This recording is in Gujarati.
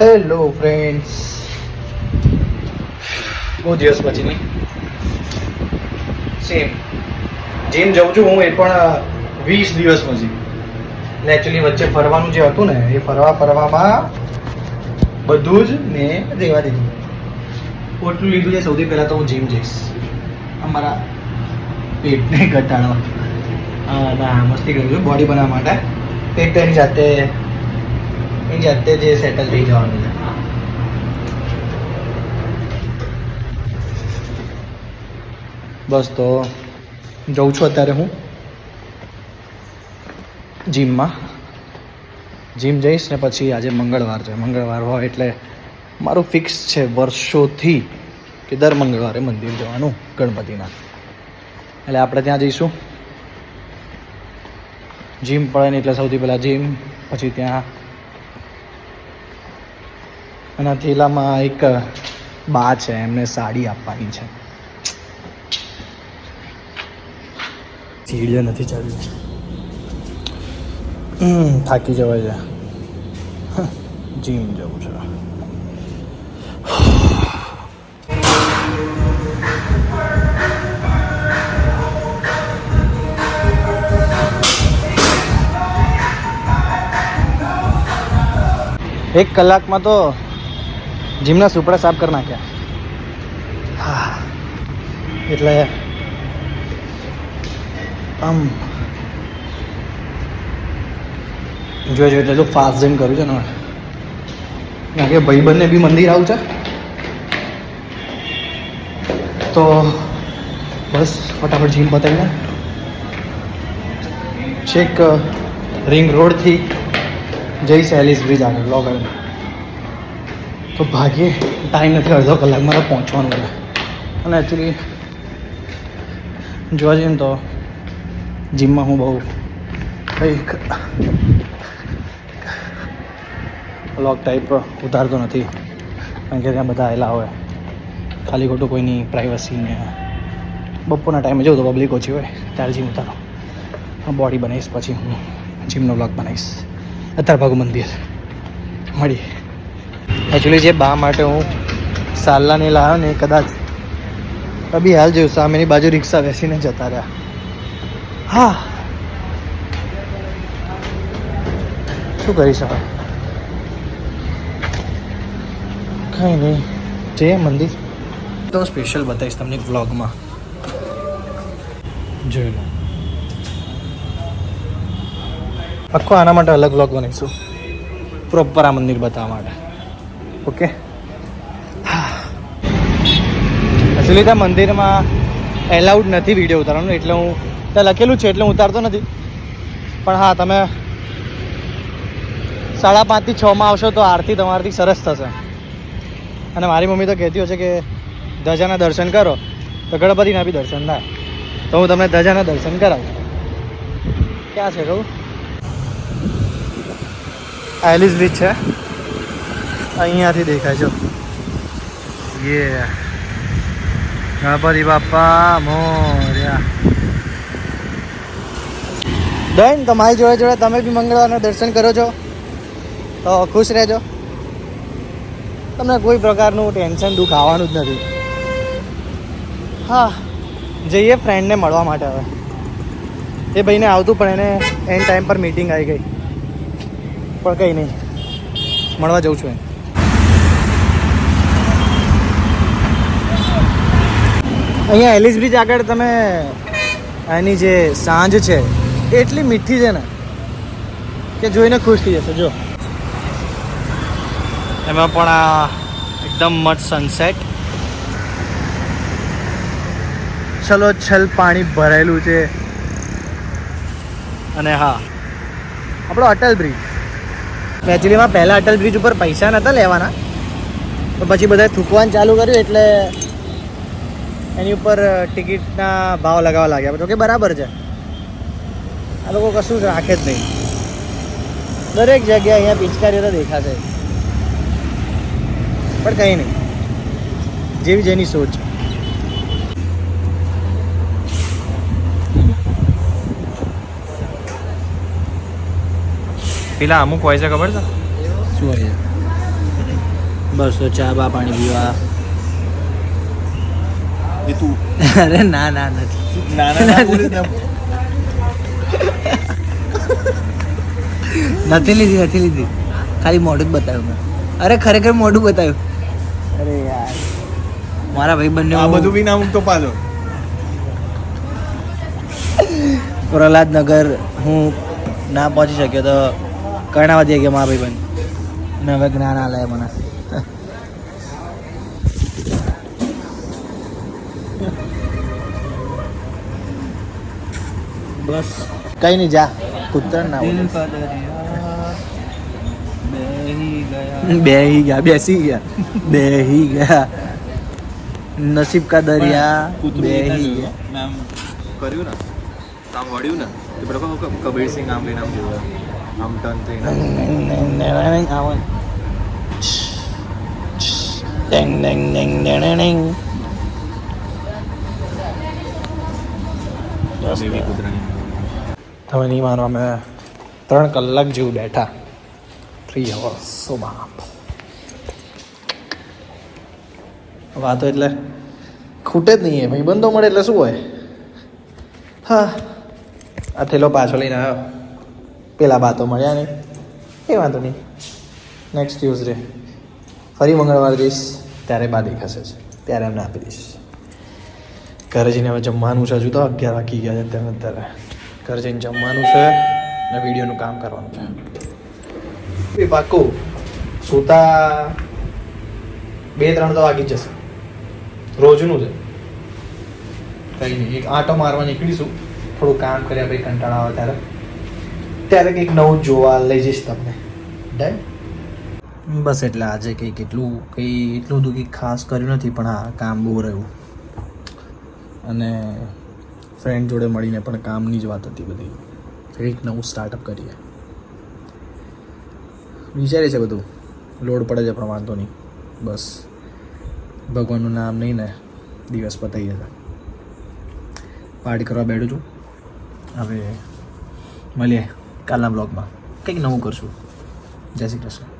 હેલો ફ્રેન્ડ્સ બહુ દિવસ પછીની સેમ જેમ જઉં છું હું એ પણ વીસ દિવસ પછી. ને એકચ્યુઅલી વચ્ચે ફરવાનું જે હતું ને, એ ફરવા ફરવામાં બધું જ મેં રહેવા દીધું. ઓટલું લીધું છે, સૌથી પહેલાં તો હું જીમ જઈશ. અમારા પેટને ઘટાડવા. ના, મસ્તી કરું છું બોડી બનાવવા માટે. પેટ તેની જાતે એની જાતે જે સેટલ થઈ જવાનું છે. બસ તો જઉં છું અત્યારે હું. જીમમાં. જીમ જઈશ ને પછી આજે મંગળવાર છે. મંગળવાર હોય એટલે મારું ફિક્સ છે વર્ષોથી કે દર મંગળવારે મંદિર જવાનું ગણપતિના. એટલે આપણે ત્યાં જઈશું. જીમ પડે ને એટલે સૌથી પહેલાં જીમ, પછી ત્યાં અને થેલામાં એક બા છે એમને સાડી આપવાની છે. સીડીઓ નથી ચાલ્યું થાકી જવાય છે. જીમ જવું છે. એક કલાકમાં તો જીમના સુપડા સાફ કરી નાખ્યા. હા. એટલે આમ જોઈ જોઈ એટલું ફાસ્ટ જીમ કર્યું છે ને કારણ કે ભાઈબંધને બી મંદિર આવું છે. તો બસ ફટાફટ જીમ પતાવીને છેક રિંગ રોડથી જઈશ એલિસ બ્રિજ આગળ. લો આગળ તો ભાગ્યે ટાઈમ નથી, અડધો કલાક મારે પહોંચવાનું છે. અને એકચ્યુઅલી જોવા જઈએ ને તો જીમમાં હું બહુ કંઈક લોક ટાઈપ ઉતારતો નથી. કારણ કે ત્યાં બધા આવેલા હોય. ખાલી ખોટું કોઈની પ્રાઇવસી ને બપોરના ટાઈમે જવું તો પબ્લિક ઓછી હોય. ત્યારે જીમ ઉતારો. બોડી બનાવીશ, પછી હું જીમનો વ્લોગ બનાવીશ. અત્યારે ભાગુ મંદિર. મળી. એકચ્યુઅલી જે બા માટે હું સાલ્લાને લાવ્યો ને કદાચ અભી હાલ જોયું, સામેની બાજુ રિક્ષા બેસીને જતા રહ્યા. હા. શું કરી શકાય? કંઈ નહીં. જે મંદિર. તો સ્પેશિયલ બતાવીશ તમને વ્લોગમાં જોઈ લો. આખો આના માટે અલગ વ્લોગ બનાવીશું. પ્રોપર આ મંદિર બતાવવા માટે. ઓકે. એકચ્યુઅલી ત્યાં મંદિરમાં એલાઉડ નથી વીડિયો ઉતારવાનું, એટલે હું ત્યાં લખેલું છે, એટલે હું ઉતારતો નથી. પણ હા, તમે સાડા પાંચથી છમાં આવશો તો આરતી તમારાથી સરસ થશે. અને મારી મમ્મી તો કહેતી હશે કે ધજાના દર્શન કરો, તો ગણપતિના બી દર્શન થાય. તો હું તમને ધજાના દર્શન કરાવું. ક્યાં છે કહું? એલિસ બ્રિજ છે. અહીંયાથી દેખાય છે યે ગણપતિ બાપા, મોર્યા. બેન તમારી જોડે જોડે તમે બી મંગળવારના દર્શન કરો છો. તો ખુશ રહેજો. તમને કોઈ પ્રકારનું ટેન્શન, દુઃખ આવવાનું જ નથી. હા, જઈએ ફ્રેન્ડને મળવા માટે હવે. એ ભાઈને આવતું પણ એને એન ટાઈમ પર મીટિંગ આવી ગઈ. પણ કંઈ નહીં. મળવા જઉં છું એને અહીંયા એલિસ બ્રિજ આગળ તમે એની જે સાંજ છે એટલી મીઠી છે ને કે જોઈને ખુશ થઈ જશે. જો. એમાં પણ આ એકદમ મસ્ત સનસેટ ચલો છલ પાણી ભરાયેલું છે. અને હા. આપણો અટલ બ્રિજ એકચ્યુઅલીમાં પહેલાં અટલ બ્રિજ ઉપર પૈસા નહોતા લેવાના. તો પછી બધાએ થૂકવાનું ચાલુ કર્યું એટલે એની ઉપર ટિકિટના ભાવ લગાવવા લાગ્યા. તો કે બરાબર છે. આ લોકો કશું જ રાખે જ નહીં. દરેક જગ્યાએ અહીંયા પિચકારીઓ તો દેખાશે. પણ કંઈ નહીં. જેવી જેની સોચ. પેલા અમુક હોય છે ખબર છે? શું હોય બસ તો ચા બા પાણી પીવા. તું. અરે ના ના નથી. ના બોલીશ નથી લીધી નથી લીધી. ખાલી મોઢું જ બતાવ્યું મેં. અરે ખરેખર મોઢું બતાવ્યું. અરે યાર. મારા ભાઈ બંને આ બધું બી ના મૂકતો પાછો પ્રહલાદનગર હું ના પહોંચી શક્યો તો કર્ણાવતી ગયા મારા ભાઈ બંધ ને હવે જ્ઞાન આલે મને. બસ. કઈ નહીં જા. કૂતર ના બેહી ગયા. બેસી ગયા. બેહી ગયા. નસીબ કા દરિયા બેહી ગયા. કર્યું ને આમ વળ્યું ને તો બરાબર કબીર સિંહ આમ લઈને આમ જોયું આમ ટર્ન થઈને. Ding ડેંગ ડેંગ ડેંગ ડેણે ડેંગ કૂતરાની તમે નહીં માનો અમે ત્રણ કલાક જેવું બેઠા. થ્રી અવર્સ સો બાપ. વાતો એટલે ખૂટે જ નહીં ભાઈ બંધો મળે એટલે શું હોય? હા. આ થેલો પાછો લઈને આવ્યો. પેલા બાતો મળ્યા નહીં. એ વાંધો નહીં. નેક્સ્ટ ટ્યુઝડે ફરી મંગળવાર જઈશ ત્યારે બા દેખાશે છે. ત્યારે એમને આપી દઈશ. ઘરે જઈને હવે જમવાનું છે. હજુ તો અગિયાર વાગી ગયા છે અત્યારે અત્યારે. ઘરે જઈને જમવાનું છે ને વિડીયોનું કામ કરવાનું છે. એ પાક્કું સૂતા બે ત્રણ તો વાગી જશે. રોજનું છે. કંઈ નહીં એક આંટો મારવા નીકળીશું. થોડું કામ કર્યા પછી કંટાળા આવે ત્યારે. ત્યારે કંઈક નવું જોવા લઈ જઈશ તમને. ડન બસ એટલે આજે કંઈક એટલું કંઈ એટલું બધું કંઈક ખાસ કર્યું નથી પણ હા કામ બહુ રહ્યું. અને ફ્રેન્ડ જોડે મળીને પણ કામની જ વાત હતી બધી. કંઈક નવું સ્ટાર્ટઅપ કરીએ. વિચારે છે બધું. લોડ પડે છે પણ વાંધો નહીં. બસ. ભગવાનનું નામ નહીં ને દિવસ પતાઈ જશે. પાર્ટી કરવા બેઠું છું. હવે મળીએ કાલના બ્લોગમાં કંઈક નવું કરશું. જય શ્રી કૃષ્ણ.